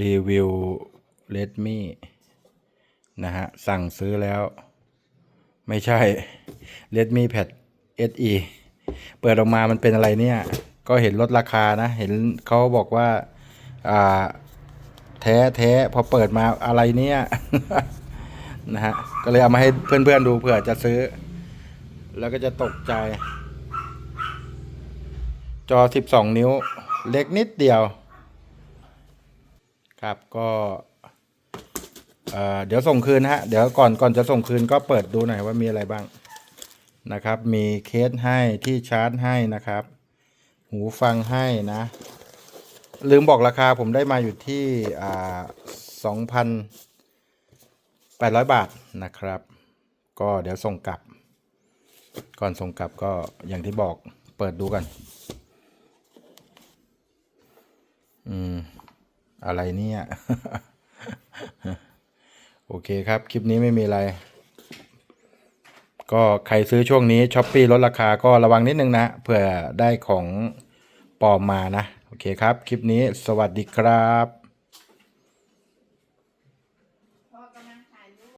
รีวิว Redmi นะฮะ สั่งซื้อแล้ว ไม่ใช่ Redmi Pad SE เปิดออกมามันเป็นอะไรเนี่ย ก็เห็นลดราคานะ เห็นเขาบอกว่า อ่า แท้แท้พอเปิดมาอะไรเนี่ย นะฮะ ก็เลยเอามาให้เพื่อนๆดูเผื่อจะซื้อ แล้วก็จะตกใจ จอ 12 นิ้ว เล็กนิดเดียว ครับก็เอ่อเดี๋ยวส่งคืนฮะเดี๋ยวก่อนก่อนจะส่งคืนก็เปิดดูหน่อยว่ามีอะไรบ้างนะครับ มีเคสให้ที่ชาร์จให้นะครับ หูฟังให้นะ ลืมบอกราคาผมได้มาอยู่ที่อ่าสองพันแปดร้อยบาทนะครับ ก็เดี๋ยวส่งกลับ ก่อนส่งกลับก็อย่างที่บอกเปิดดูกัน อืม อะไรเนี่ย โอเคครับ คลิปนี้ไม่มีอะไร ก็ใครซื้อช่วงนี้ช้อปปี้ลดราคาก็ระวังนิดนึงนะเผื่อได้ของปลอมมานะ โอเคครับ คลิปนี้สวัสดีครับ